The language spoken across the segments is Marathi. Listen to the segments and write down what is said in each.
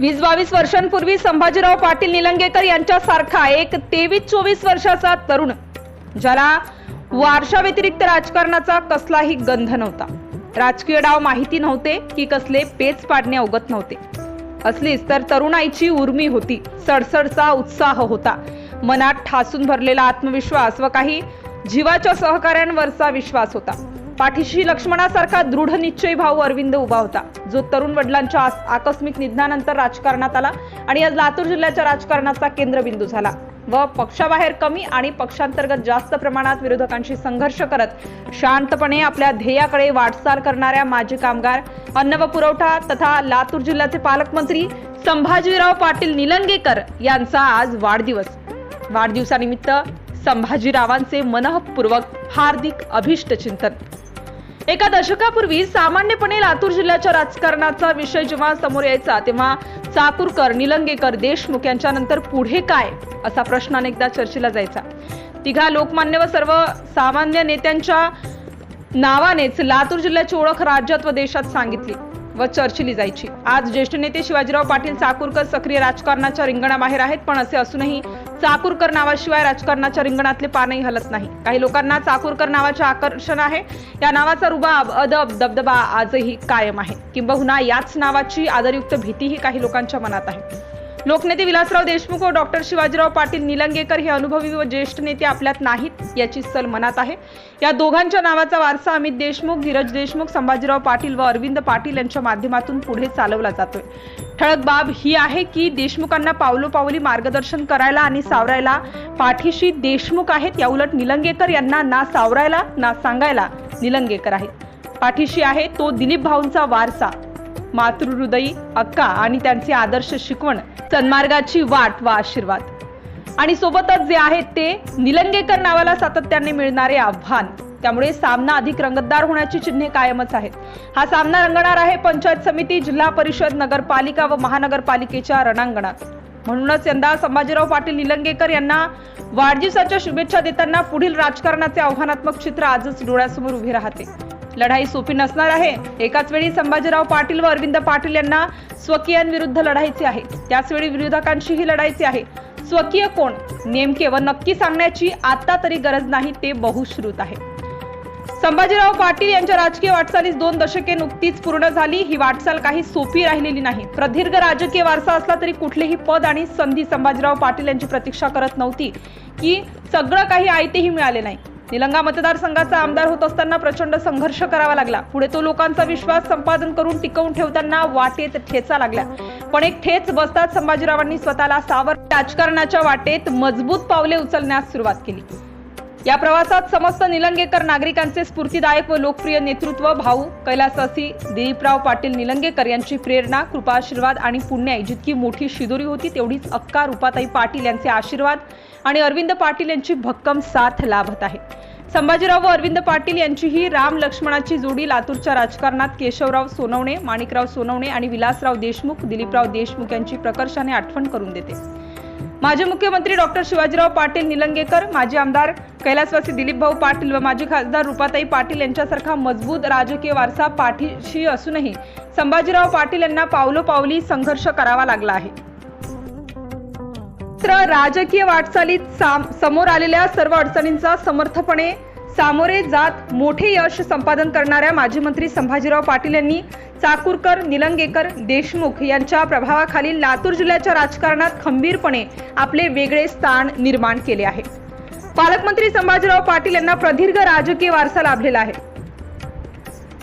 वीस बावीस वर्षांपूर्वी संभाजीराव पाटील निलंगेकर यांच्यासारखा एक तेवीस चोवीस वर्षाचा तरुण ज्याला वारशा व्यतिरिक्त राजकारणाचा कसलाही गंध नव्हता. राजकीय डाव माहिती नव्हते की कसले पेच पाडणे अवगत नव्हते. असलीच तर तरुणाईची उर्मी होती सडसडचा उत्साह होता. मनात ठासून भरलेला आत्मविश्वास व काही जीवाच्या सहकाऱ्यांवरचा विश्वास होता. पाठीशी लक्ष्मणासारखा दृढ निश्चयी भाऊ अरविंद उभा होता जो तरुण वडिलांच्या आकस्मिक निधनानंतर राजकारणात आला आणि आज लातूर जिल्ह्याच्या राजकारणाचा केंद्रबिंदू झाला. व पक्षाबाहेर कमी आणि पक्षांतर्गत जास्त प्रमाणात विरोधकांशी संघर्ष करत शांतपणे आपल्या ध्येयाकडे वाटचाल करणाऱ्या माजी कामगार अन्न व पुरवठा तथा लातूर जिल्ह्याचे पालकमंत्री संभाजीराव पाटील निलंगेकर यांचा आज वाढदिवस. वाढदिवसानिमित्त संभाजीरावांचे मनःपूर्वक हार्दिक अभिष्ट चिंतन. एका दशकापूर्वी सामान्यपणे लातूर जिल्ह्याच्या राजकारणाचा विषय जेव्हा समोर यायचा तेव्हा चाकूरकर निलंगेकर देशमुख यांच्यानंतर पुढे काय? असा प्रश्न अनेकदा चर्चेला जायचा. तिघा लोकमान्य व सर्व सामान्य नेत्यांच्या नावानेच लातूर जिल्ह्याची ओळख राज्यात व देशात सांगितली व चर्चिली जायची. आज ज्येष्ठ नेते शिवाजीराव पाटील चाकूरकर सक्रिय राजकारणाच्या रिंगणाबाहेर आहेत पण असे असूनही चाकूरकर नावाशिवाय राजकारणाच्या रिंगणातले पानही हलत नाही. काही लोकांना चाकूरकर नावाचे आकर्षण आहे. या नावाचा रुबाब अदब दबदबा आजही कायम आहे. किंबहुना याच नावाची आदरयुक्त भीतीही काही लोकांच्या मनात आहे. लोकनेते विलासराव देशमुख व डॉक्टर शिवाजीराव पाटील निलंगेकर हे अनुभवी व ज्येष्ठ नेते आपल्यात नाहीत याची सल मनात आहे. या दोघांच्या नावाचा वारसा अमित देशमुख धीरज देशमुख संभाजीराव पाटील व अरविंद पाटील यांच्या माध्यमातून पुढे चालवला जातोय. ठळक बाब ही आहे की देशमुखांना पावलोपावली मार्गदर्शन करायला आणि सावरायला पाठीशी देशमुख आहेत या उलट निलंगेकर यांना ना सावरायला ना सांगायला निलंगेकर आहेत. पाठीशी आहे तो दिलीप भाऊंचा वारसा. मातृहृदयी अक्का आणि त्यांचे आदर्श शिकवण सन्मार्गाची वाट व आशीर्वाद. आणि सोबतच जे आहेत ते निलंगेकर नावाला सातत्याने मिळणारे आव्हान. त्यामुळे सामना अधिक रंगतदार होण्याची चिन्हे कायमच आहेत. हा सामना रंगणार आहे पंचायत समिती जिल्हा परिषद नगरपालिका व महानगरपालिकेच्या रणांगणात. म्हणूनच यंदा संभाजीराव पाटील निलंगेकर यांना वाढदिवसाच्या शुभेच्छा देताना पुढील राजकारणाचे आव्हानात्मक चित्र आजच डोळ्यासमोर उभे राहते. लढाई सोपी नसणार आहे. एकाच वेळी संभाजीराव पाटील व अरविंद पाटील यांना स्वकीयांविरुद्ध लढायचे आहे. त्याचवेळी विरोधकांशीही लढायचे आहे. स्वकीय कोण? नेमके व नक्की सांगण्याची आता तरी गरज नाही ते बहुश्रुत आहे. संभाजीराव पाटील यांच्या राजकीय वाटचालीस दोन दशके नुकतीच पूर्ण झाली. ही वाटचाल काही सोपी राहिलेली नाही. प्रदीर्घ राजकीय वारसा असला तरी कुठलेही पद आणि संधी संभाजीराव पाटील यांची प्रतीक्षा करत नव्हती की सगळं काही आयतेही मिळाले नाही. निलंगा मतदारसंघाचा आमदार होत असताना प्रचंड संघर्ष करावा लागला. पुढे तो लोकांचा विश्वास संपादन करून टिकवून ठेवताना वाटेत ठेचा लागला पण एक ठेच बसताच संभाजीरावांनी स्वतःला सावर राजकारणाच्या वाटेत मजबूत पावले उचलण्यास सुरुवात केली. या प्रवासात समस्त निलंगेकर नागरिकांचे स्फूर्तीदायक व लोकप्रिय नेतृत्व भाऊ कैलासवासी दिलीपराव पाटील निलंगेकर यांची प्रेरणा कृपा आशीर्वाद आणि पुण्याई जितकी मोठी शिदोरी होती तेवढीच अक्का रुपाताई पाटील यांचे आशीर्वाद आणि अरविंद पाटील यांची भक्कम साथ लाभत आहे. संभाजीराव व अरविंद पाटील यांची ही राम लक्ष्मणाची जोडी लातूरच्या राजकारणात केशवराव सोनवणे माणिकराव सोनवणे आणि विलासराव देशमुख दिलीपराव देशमुख यांची प्रकर्षाने आठवण करून देते. माजी मुख्यमंत्री डॉक्टर शिवाजीराव पाटील निलंगेकर माजी आमदार कैलासवासी दिलीपभाऊ पाटील व माजी खासदार रुपाताई पाटील यांच्यासारखा मजबूत राजकीय वारसा पाठीशी असूनही संभाजीराव पाटील यांना पावलोपावली संघर्ष करावा लागला आहे. मात्र राजकीय वाटचालीत साम- समोर आलेल्या सर्व अडचणींचा समर्थपणे सामोरे जात मोठे यश संपादन करणाऱ्या माजी मंत्री संभाजीराव पाटील यांनी चाकूरकर निलंगेकर देशमुख यांच्या प्रभावाखाली लातूर जिल्ह्याच्या राजकारणात खंबीरपणे आपले वेगळे स्थान निर्माण केले आहे. पालकमंत्री संभाजीराव पाटील यांना प्रदीर्घ राजकीय वारसा लाभलेला आहे.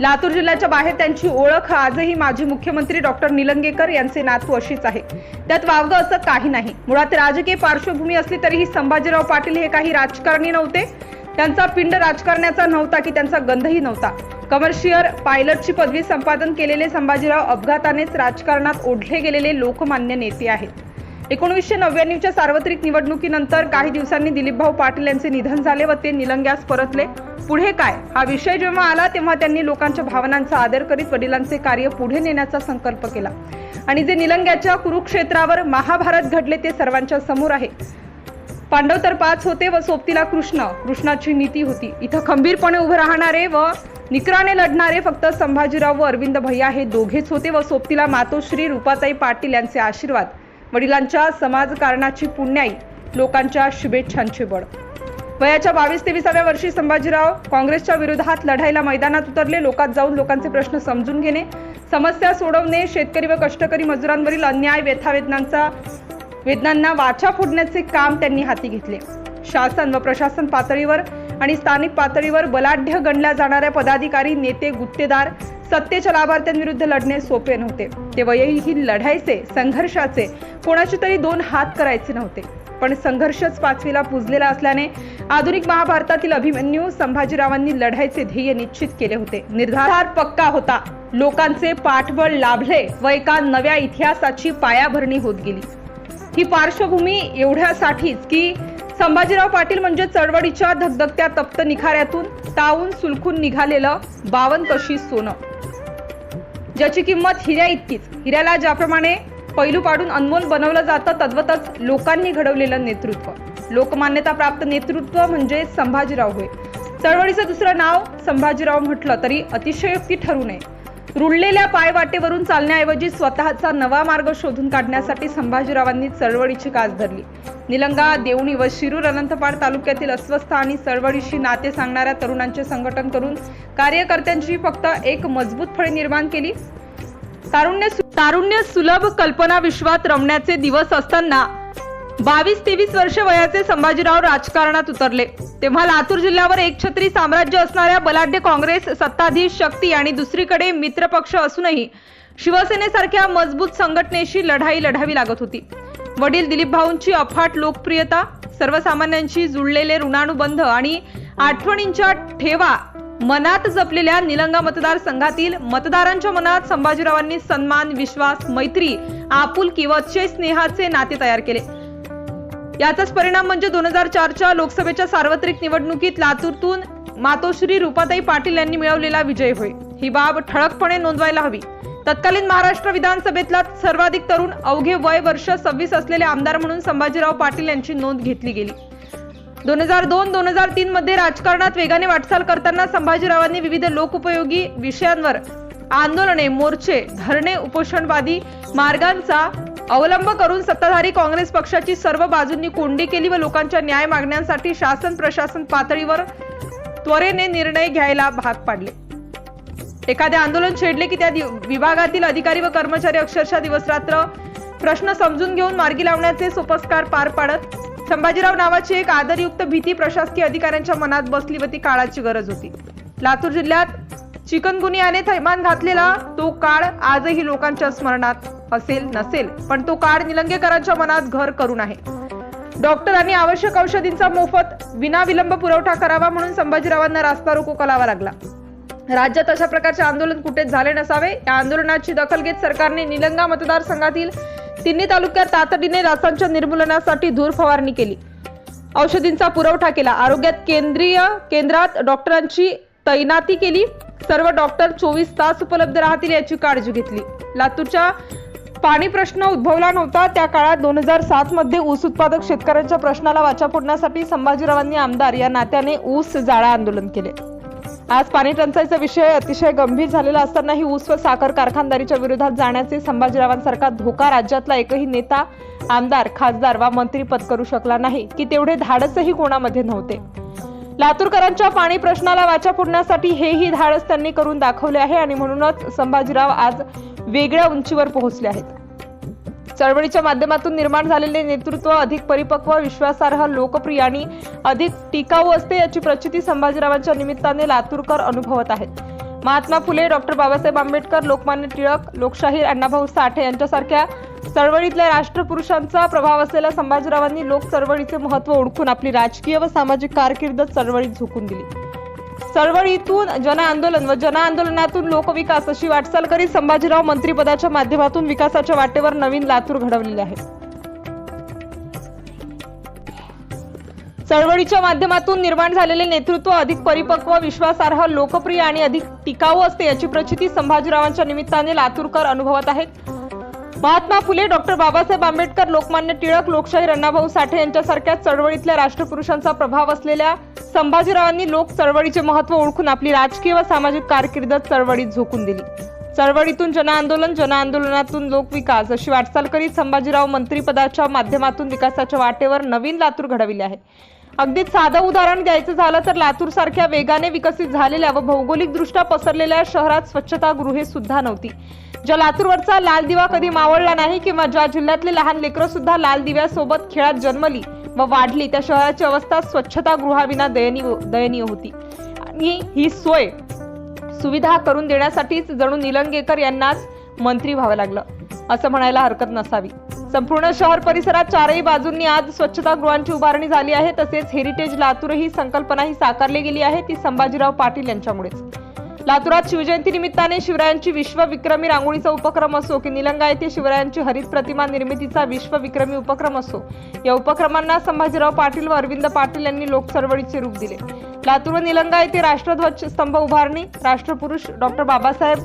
लातूर जिल्ह्याच्या बाहेर त्यांची ओळख आजही माजी मुख्यमंत्री डॉक्टर निलंगेकर यांचे नातू अशीच आहे. त्यात वावगं असं काही नाही. मुळात राजकीय पार्श्वभूमी असली तरीही संभाजीराव पाटील हे काही राजकारणी नव्हते. त्यांचा पिंड राजकारण्याचा नव्हता की त्यांचा गंधही नव्हता. कमर्शियल पायलटची पदवी संपादन केलेले संभाजीराव अपघातानेच राजकारणात ओढले गेलेले लोकमान्य नेते आहेत. एकोणीसशे नव्याण्णवच्या सार्वत्रिक निवडणुकीनंतर काही दिवसांनी दिलीपभाऊ पाटील यांचे निधन झाले व ते निलंग्यास परतले. पुढे काय? हा विषय जेव्हा आला तेव्हा त्यांनी लोकांच्या भावनांचा आदर करीत वडिलांचे कार्य पुढे नेण्याचा संकल्प केला. आणि जे निलंग्याच्या कुरुक्षेत्रावर महाभारत घडले ते सर्वांच्या समोर आहे. पांडव तर पाच होते व सोबतीला कृष्ण. कृष्णाची नीती होती. इथं खंबीरपणे उभे राहणारे व निकराने लढणारे फक्त संभाजीराव व अरविंद भैया हे दोघेच होते व सोबतीला मातोश्री रूपाताई पाटील यांचे आशीर्वाद. वडिलांच्या समाजकारणाची पुण्याई लोकांच्या शुभेच्छांचे बळ. वयाच्या बावीस तेविसाव्या वर्षी संभाजीराव काँग्रेसच्या विरोधात लढाईला मैदानात उतरले. लोकात जाऊन लोकांचे प्रश्न समजून घेणे समस्या सोडवणे शेतकरी व कष्टकरी मजुरांवरील अन्याय व्यथावेदनांचा वेदनांना वाचा फोडण्याचे काम त्यांनी हाती घेतले. शासन व प्रशासन पातळीवर आणि स्थानिक पातळीवर बलाढ्य गणल्या जाणाऱ्या पदाधिकारी नेते गुत्तेदार सत्तेच्या लाभार्थ्यांविरुद्ध लढणे सोपे नव्हते. ते वयही लढायचे संघर्षाचे कोणाचे तरी दोन हात करायचे नव्हते. पण संघर्षच पाचवीला पुजलेला असल्याने आधुनिक महाभारतातील अभिमन्यू संभाजीरावांनी लढायचे ध्येय निश्चित केले होते. निर्धार पक्का होता. लोकांचे पाठबळ लाभले व एका नव्या इतिहासाची पायाभरणी होत गेली. ही पार्श्वभूमी एवढ्यासाठीच की संभाजीराव पाटील म्हणजे चळवळीच्या धगधगत्या तप्त निखाऱ्यातून तावून सुलखून निघालेलं बावन कशी सोनं. ज्याची किंमत हिऱ्या इतकीच. हिऱ्याला ज्याप्रमाणे पैलू पाडून अनमोल बनवलं जातं तद्वतच लोकांनी घडवलेलं नेतृत्व. लोकमान्यता प्राप्त नेतृत्व म्हणजे संभाजीराव होय. चळवळीचं दुसरं नाव संभाजीराव म्हटलं तरी अतिशयोक्ती ठरू नये. रुळलेल्या पायवाटेवरून चालण्याऐवजी स्वतःचा नवा मार्ग शोधून काढण्यासाठी संभाजीरावांनी चळवळीची कास धरली. निलंगा देवणी व शिरूर अनंतपाड तालुक्यातील अस्वस्थ आणि चळवळीशी नाते सांगणाऱ्या तरुणांचे संघटन करून कार्यकर्त्यांची फक्त एक मजबूत फळी निर्माण केली. तारुण्य तारुण्य सुलभ कल्पना विश्वात रमण्याचे दिवस असताना बावीस तेवीस वर्ष वयाचे संभाजीराव राजकारणात उतरले. तेव्हा लातूर जिल्ह्यावर एकछत्री साम्राज्य असणाऱ्या बलाढ्य काँग्रेस सत्ताधीश शक्ती आणि दुसरीकडे मित्रपक्ष असूनही शिवसेनेसारख्या मजबूत संघटनेशी लढाई लढावी लागत होती. वडील दिलीप भाऊंची अफाट लोकप्रियता सर्वसामान्यांशी जुळलेले ऋणानुबंध आणि आठवणींच्या ठेवा मनात जपलेल्या निलंगा मतदारसंघातील मतदारांच्या मनात संभाजीरावांनी सन्मान विश्वास मैत्री आपुलकी व स्नेहाचे नाते तयार केले. याचाच परिणाम म्हणजे दोन हजार चारच्या लोकसभेच्या सार्वत्रिक निवडणुकीत लातूरतून मातोश्री रुपाताई पाटील यांनी मिळवलेला विजय होय. ही बाब ठळकपणे नोंदवायला हवी. तत्कालीन महाराष्ट्र विधानसभेतला सर्वाधिक तरुण अवघे वय वर्ष सव्वीस असलेले आमदार म्हणून संभाजीराव पाटील यांची नोंद घेतली गेली. दोन हजार दोन दोन हजार तीन मध्ये राजकारणात वेगाने वाटचाल करताना संभाजीरावांनी विविध लोकउपयोगी विषयांवर आंदोलने मोर्चे धरणे उपोषणवादी मार्गांचा अवलंब करून सत्ताधारी काँग्रेस पक्षाची सर्व बाजूंनी कोंडी केली व लोकांच्या न्याय मागण्यांसाठी शासन प्रशासन पातळीवर त्वरेने निर्णय घ्यायला भाग पाडले. एखादे आंदोलन छेडले की त्या दि- विभागातील अधिकारी व कर्मचारी अक्षरशः दिवसरात्र प्रश्न समजून घेऊन मार्गी लावण्याचे सोपस्कार पार पाडत संभाजीराव नावाची एक आदरयुक्त भीती प्रशासकीय अधिकाऱ्यांच्या मनात बसली व ती काळाची गरज होती. लातूर जिल्ह्यात चिकनगुनियाने थैमान घातलेला तो काळ आजही लोकांच्या स्मरणात असेल नसेल पण तो काळ निलंगेकरांच्या मनात घर करून आहे. डॉक्टरांनी आवश्यक औषधींचा मोफत विनाविलंब पुरवठा करावा म्हणून संभाजीरावांना रास्ता रोको करावा लागला. राज्यात अशा प्रकारचे आंदोलन कुठेच झाले नसावे या आंदोलनाची दखल घेत सरकारने निलंगा मतदारसंघातील तिन्ही तालुक्यात तातडीने डासांच्या निर्मूलनासाठी धूर फवारणी केली. औषधींचा पुरवठा केला. आरोग्यात केंद्रीय केंद्रात डॉक्टरांची तैनाती केली. सर्व डॉक्टर चोवीस तास उपलब्ध राहतील याची काळजी घेतली. लातूरच्या पाणी प्रश्न उद्भवला नव्हता त्या काळात दोन हजार सात मध्ये ऊस उत्पादक शेतकऱ्यांच्या प्रश्नाला वाचा फोडण्यासाठी संभाजीरावांनी आमदार या नात्याने ऊस जाळा आंदोलन केले. आज पाणी टंचाईचा विषय अतिशय गंभीर झालेला असतानाही ऊस व साखर कारखानदारीच्या विरोधात जाण्याचे संभाजीरावांसारखा धोका राज्यातला एकही नेता आमदार खासदार वा मंत्री पत्करू शकला नाही की तेवढे धाडसही कोणामध्ये नव्हते. लातूरकरांच्या पाणी प्रश्नाला वाचा फोडण्यासाठी हेही धाडस त्यांनी करून दाखवले आहे आणि म्हणूनच संभाजीराव आज वेगळ्या उंचीवर पोहोचले आहेत. चळवळीच्या माध्यमातून निर्माण झालेले नेतृत्व अधिक परिपक्व विश्वासार्ह लोकप्रिय आणि अधिक टिकाऊ असते याची प्रचिती संभाजीरावांच्या निमित्ताने लातूरकर अनुभवत आहेत. महात्मा फुले डॉक्टर बाबासाहेब आंबेडकर लोकमान्य टिळक लोकशाहीर अण्णाभाऊ साठे यांच्यासारख्या चळवळीतल्या राष्ट्रपुरुषांचा प्रभाव असलेल्या संभाजीरावांनी लोक चळवळीचे महत्त्व ओळखून आपली राजकीय व सामाजिक कारकीर्द चळवळीत झोकून दिली. चळवळीतून जन आंदोलन व जन आंदोलनातून लोकविकास अशी वाटचाल करीत संभाजीराव मंत्रिपदाच्या माध्यमातून विकासाच्या वाटेवर नवीन लातूर घडवलेली आहे चळवळीच्या माध्यमातून निर्माण झालेले नेतृत्व अधिक परिपक्व विश्वासार्ह लोकप्रिय आणि अधिक टिकाऊ असते याची प्रचिती संभाजीरावांच्या निमित्ताने लातूरकर अनुभवत आहेत. महात्मा फुले डॉक्टर बाबासाहेब आंबेडकर लोकमान्य टिळक लोकशाही अण्णाभाऊ साठे यांच्यासारख्या चळवळीतल्या राष्ट्रपुरुषांचा प्रभाव असलेल्या संभाजीरावांनी लोक चळवळीचे महत्त्व ओळखून आपली राजकीय व सामाजिक कारकीर्द चळवळीत झोकून दिली. चळवळीतून जनआंदोलन जनआंदोलनातून लोकविकास अशी वाटचाल करीत संभाजीराव मंत्रिपदाच्या माध्यमातून विकासाच्या वाटेवर नवीन लातूर घडविले आहे. अगदीच साधं उदाहरण द्यायचं झालं तर लातूर सारख्या वेगाने विकसित झालेल्या व भौगोलिक दृष्ट्या पसरलेल्या शहरात स्वच्छतागृहे सुद्धा नव्हती. ज्या लातूरवरचा लाल दिवा कधी मावळला नाही किंवा ज्या जिल्ह्यातले लहान लेकरं सुद्धा लाल दिव्यासोबत खेळात जन्मली व वाढली त्या शहराची अवस्था स्वच्छतागृहाविना दयनीय दयनीय होती. आणि ही सोय सुविधा करून देण्यासाठीच जणू निलंगेकर यांनाच मंत्री व्हावं लागलं. असं म्हणायला हरकत नसावी. संपूर्ण शहर परिसरात चारही बाजूंनी आज स्वच्छतागृहांची उभारणी झाली आहे. तसेच हेरिटेज लातूर ही संकल्पना ही साकारली गेली आहे. ती संभाजीराव पाटील यांच्यामुळेच. लातूरात शिवजयंती निमित्ताने शिवरायांची विश्वविक्रमी रांगोळीचा उपक्रम असो की निलंगा येथे शिवरायांची हरित प्रतिमा निर्मितीचा विश्वविक्रमी उपक्रम असो या उपक्रमांना संभाजीराव पाटील व अरविंद पाटील यांनी लोक चळवळीचे रूप दिले. लातूर व निलंगा येथे राष्ट्रध्वज स्तंभ उभारणी राष्ट्रपुरुष डॉक्टर बाबासाहेब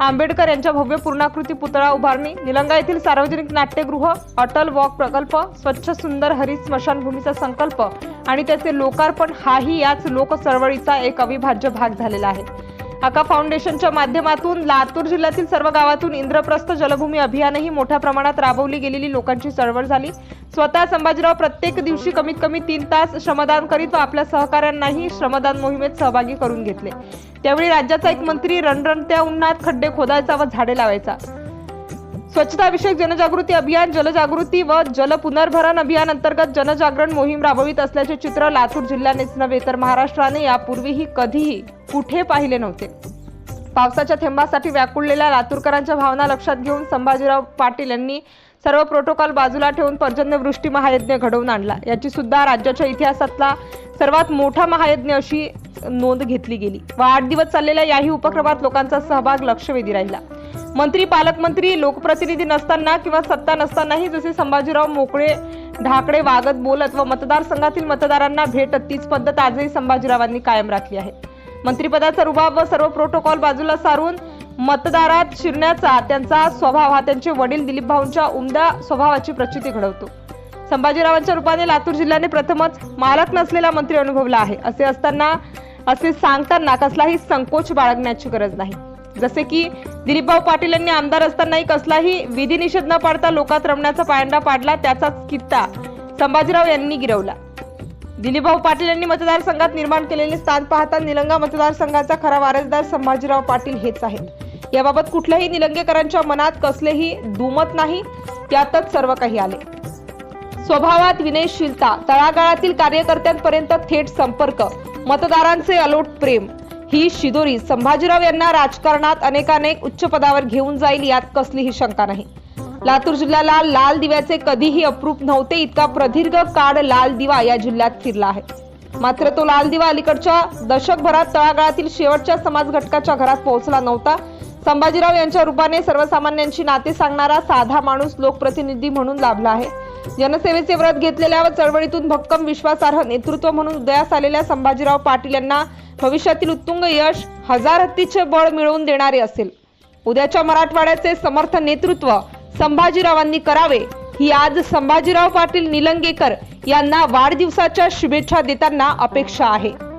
आंबेडकर यांच्या भव्य पूर्णाकृती पुतळा उभारणी निलंगा येथील सार्वजनिक नाट्यगृह अटल वॉक प्रकल्प स्वच्छ सुंदर हरित स्मशानभूमीचा संकल्प आणि त्याचे लोकार्पण हाही याच लोक चळवळीचा एक अविभाज्य भाग झालेला आहे. आका फाउंडेशनच्या माध्यमातून लातूर जिल्ह्यातील सर्व गावातून इंद्रप्रस्थ जलभूमी अभियानही मोठ्या प्रमाणात राबवली गेलेली. लोकांची चळवळ झाली. स्वतः संभाजीराव प्रत्येक दिवशी कमीत कमी तीन तास श्रमदान करीत व आपल्या सहकाऱ्यांनाही श्रमदान मोहिमेत सहभागी करून घेतले. त्यावेळी राज्याचा एक मंत्री रणरणत्या उन्हात खड्डे खोदायचा व झाडे लावायचा. स्वच्छताविषयक जनजागृती अभियान जलजागृती व जल पुनर्भरण अभियान अंतर्गत जनजागरण मोहीम राबवित असल्याचे चित्र लातूर जिल्ह्यानेच नव्हे तर महाराष्ट्राने यापूर्वीही कधीही कुठे पाहिले नव्हते. पावसाच्या थेंबासाठी व्याकुळलेल्या लातूरकरांच्या भावना लक्षात घेऊन संभाजीराव पाटील यांनी सर्व प्रोटोकॉल बाजूला ठेवून पर्जन्यवृष्टी महायज्ञ घडवून आणला. याची सुद्धा राज्याच्या इतिहासातला सर्वात मोठा महायज्ञ अशी नोंद घेतली गेली. व आठ दिवस चाललेल्या याही उपक्रमात लोकांचा सहभाग लक्षवेधी राहिला. मंत्री पालकमंत्री लोकप्रतिनिधी नसताना किंवा सत्ता नसतानाही जसे संभाजीराव मोकळे ढाकडे वागत बोलत व मतदारसंघातील मतदारांना भेटत तीच पद्धत आजही संभाजीरावांनी कायम राखली आहे. मंत्रिपदाचा रुबाब व सर्व प्रोटोकॉल बाजूला सारून मतदारात शिरण्याचा त्यांचा स्वभाव हा त्यांचे वडील दिलीप भाऊंच्या उमद्या स्वभावाची प्रचिती घडवतो. संभाजीरावांच्या रूपाने लातूर जिल्ह्याने प्रथमच मालक नसलेला मंत्री अनुभवला आहे. असे असताना असे सांगताना कसलाही संकोच बाळगण्याची गरज नाही. जसे की दिलीपभाऊ पाटील यांनी आमदार असतानाही कसलाही विधी निषेध न पाडता लोकात रमण्याचा पायंडा पाडला त्याचाच कित्ता संभाजीराव यांनी गिरवला. दिलीपभाऊ पाटील यांनी मतदारसंघात निर्माण केलेले स्थान पाहता निलंगा मतदारसंघाचा खरा वारसदार संभाजीराव पाटील हेच आहेत. याबाबत कुठल्याही निलंगेकरांच्या मनात कसलेही दुमत नाही त्यातच सर्व काही आले. स्वभावात विनयशीलता तळागाळातील कार्यकर्त्यांपर्यंत थेट संपर्क मतदारांचे अलोट प्रेम ही शिदोरी संभाजीराव यांना राजकारणात अनेकानेक उच्च पदावर घेऊन जाईल यात कसलीही शंका नाही. लातूर जिल्ह्याला लाल दिव्याचे कधीही अप्रूप नव्हते इतका प्रदीर्घ काळ लाल दिवा या जिल्ह्यात फिरला आहे. मात्र तो लाल दिवा अलीकडच्या दशकभरात तळागाळातील शेवटच्या समाज घटकाच्या घरात पोहोचला नव्हता. संभाजीराव यांच्या रूपाने सर्वसामान्यांची नाते सांगणारा साधा माणूस लोकप्रतिनिधी म्हणून लाभला आहे. जनसेवेचे व्रत घेतलेल्या व चळवळीतून भक्कम विश्वासार्ह नेतृत्व म्हणून उदयास आलेल्या संभाजीराव पाटील यांना भविष्यातील उत्तुंग यश हजार हत्तीचे बळ मिळवून देणारे असेल. उद्याच्या मराठवाड्याचे समर्थ नेतृत्व संभाजीरावांनी करावे. ही आज संभाजीराव पाटील निलंगेकर यांना वाढदिवसाच्या शुभेच्छा देताना अपेक्षा आहे.